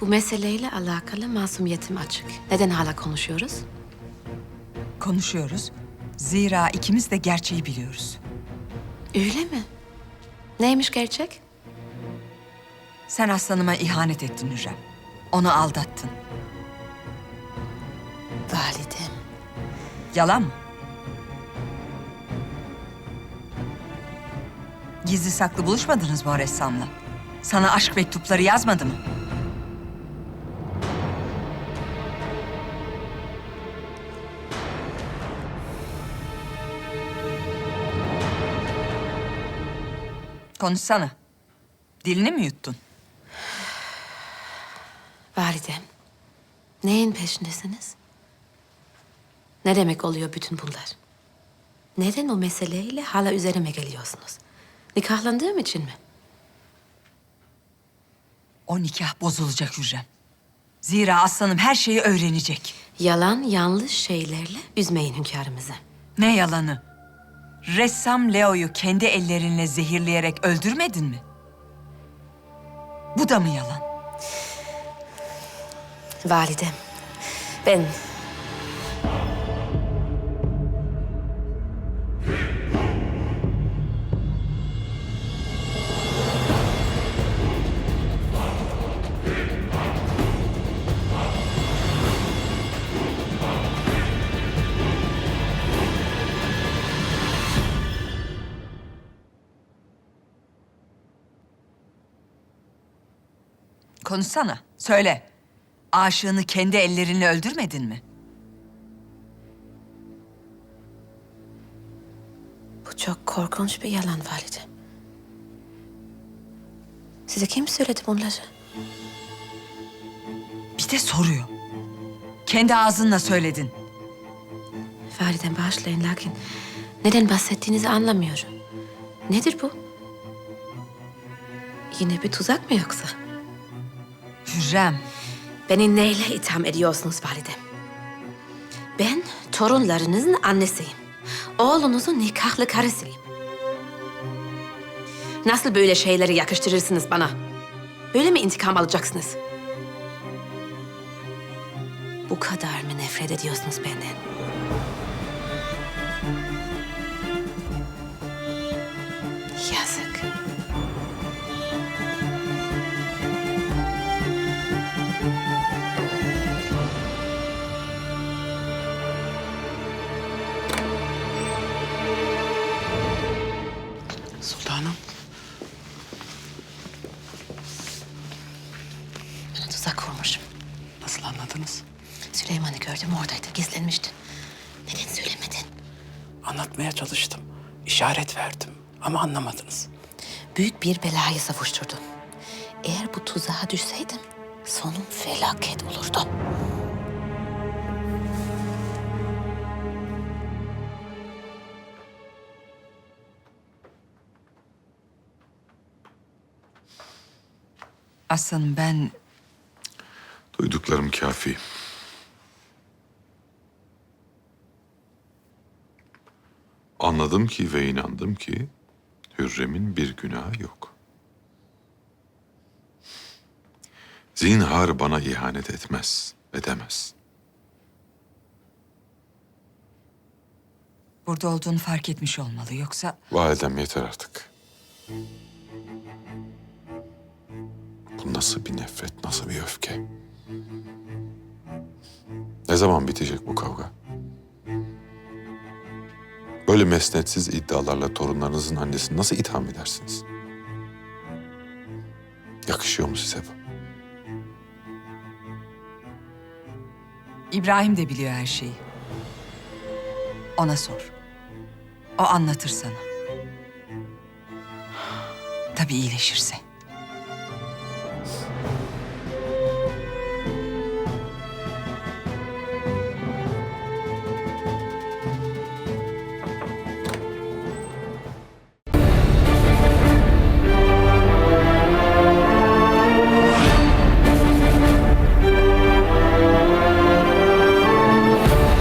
Bu meseleyle alakalı masumiyetim açık. Neden hala konuşuyoruz? Konuşuyoruz. Zira ikimiz de gerçeği biliyoruz. Öyle mi? Neymiş gerçek? Sen aslanıma ihanet ettin Hürrem. Onu aldattın. Validem. Yalan mı? Gizli saklı buluşmadınız mı o ressamla? Sana aşk mektupları yazmadı mı? Konuşsana. Dilini mi yuttun? Validem. Neyin peşindesiniz? Ne demek oluyor bütün bunlar? Neden o meseleyle hala üzerime geliyorsunuz? Nikahlandığım için mi? O nikah bozulacak Hürrem. Zira aslanım her şeyi öğrenecek. Yalan, yanlış şeylerle üzmeyin hünkârımızı. Ne yalanı? Ressam Leo'yu kendi ellerinle zehirleyerek öldürmedin mi? Bu da mı yalan? Validem, ben... Konuşsana, söyle. Aşığını kendi ellerinle öldürmedin mi? Bu çok korkunç bir yalan validem. Size kim söyledi bunları? Bir de soruyor. Kendi ağzınla söyledin. Validem bağışlayın lakin neden bahsettiğinizi anlamıyorum. Nedir bu? Yine bir tuzak mı yoksa? Hürrem, Beni neyle itham ediyorsunuz validem? Ben torunlarınızın annesiyim. Oğlunuzun nikahlı karısıyım. Nasıl böyle şeyleri yakıştırırsınız bana? Böyle mi intikam alacaksınız? Bu kadar mı nefret ediyorsunuz benden? Sultanım. Bana tuzak kurmuşum. Nasıl anladınız? Süleyman'ı gördüm oradaydı, gizlenmişti. Neden söylemedin? Anlatmaya çalıştım. İşaret verdim ama anlamadınız. Büyük bir belayı savuşturdum. Eğer bu tuzağa düşseydim sonum felaket olurdu. Aslanım ben Duyduklarım kafi. Anladım ki ve inandım ki Hürrem'in bir günahı yok. Zinhar bana ihanet etmez, edemez. burada olduğunu fark etmiş olmalı. Yoksa Validem yeter artık. Nasıl bir nefret, nasıl bir öfke? Ne zaman bitecek bu kavga? Böyle mesnetsiz iddialarla torunlarınızın annesini nasıl itham edersiniz? Yakışıyor mu size bu? İbrahim de biliyor her şeyi. Ona sor. O anlatır sana. Tabii iyileşirse.